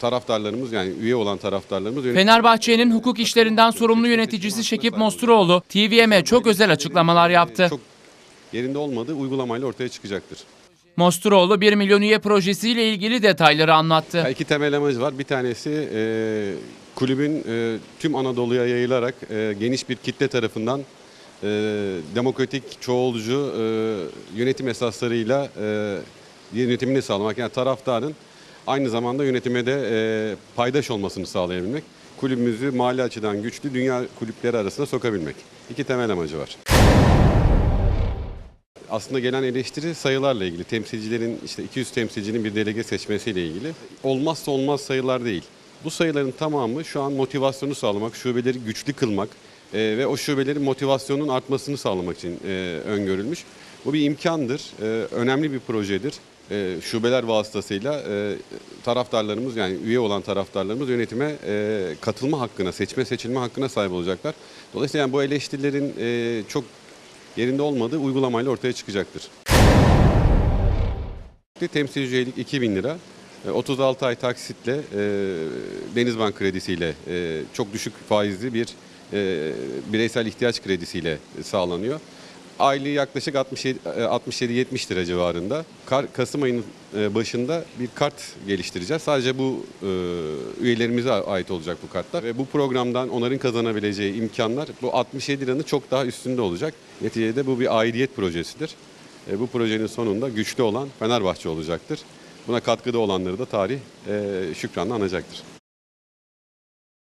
taraftarlarımız yani üye olan taraftarlarımız Fenerbahçe'nin hukuk işlerinden sorumlu yöneticisi Şekip Mosturoğlu, TVM'e çok özel açıklamalar yaptı. çok yerinde olmadığı uygulamayla ortaya çıkacaktır. Mosturoğlu 1 milyon üye projesiyle ilgili detayları anlattı. Ya iki temel amacı var. Bir tanesi e, kulübün e, tüm Anadolu'ya yayılarak e, geniş bir kitle tarafından e, demokratik, çoğulcu e, yönetim esaslarıyla e, yönetimini sağlamak. Yani taraftarın aynı zamanda yönetime de e, paydaş olmasını sağlayabilmek. Kulübümüzü mali açıdan güçlü dünya kulüpleri arasında sokabilmek. İki temel amacı var. Aslında gelen eleştiri sayılarla ilgili. Temsilcilerin işte 200 temsilcinin bir delege seçmesiyle ilgili. Olmazsa olmaz sayılar değil. Bu sayıların tamamı şu an motivasyonu sağlamak, şubeleri güçlü kılmak e, ve o şubelerin motivasyonunun artmasını sağlamak için e, öngörülmüş. Bu bir imkandır, e, önemli bir projedir. E, şubeler vasıtasıyla e, taraftarlarımız yani üye olan taraftarlarımız yönetime e, katılma hakkına, seçme seçilme hakkına sahip olacaklar. Dolayısıyla yani bu eleştirilerin e, çok yerinde olmadığı uygulamayla ortaya çıkacaktır. Temsilci üyelik 2000 lira. E, 36 ay taksitle e, Denizbank kredisiyle e, çok düşük faizli bir e, bireysel ihtiyaç kredisiyle sağlanıyor. Aylığı yaklaşık 67-70 lira civarında. Kar, Kasım ayının e, başında bir kart geliştireceğiz. Sadece bu e, üyelerimize ait olacak bu kartlar. Ve bu programdan onların kazanabileceği imkanlar bu 67 liranın çok daha üstünde olacak. Neticede bu bir aidiyet projesidir. E, bu projenin sonunda güçlü olan Fenerbahçe olacaktır. Buna katkıda olanları da tarih e, şükranla anacaktır.